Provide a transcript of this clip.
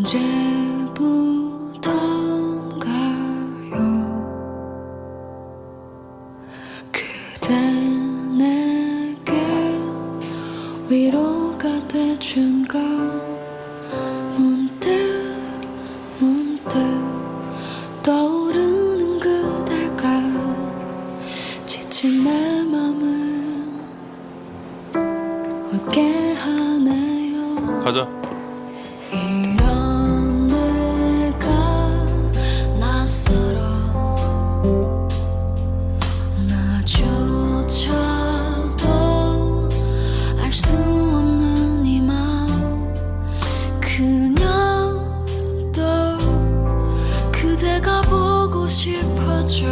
언제부턴가요 그대 내게 위로가 돼준 걸 문득 문득 떠오르는 그대가 지친 내 맘을 웃게 하네요 가자. 또 그대가 보고 싶어져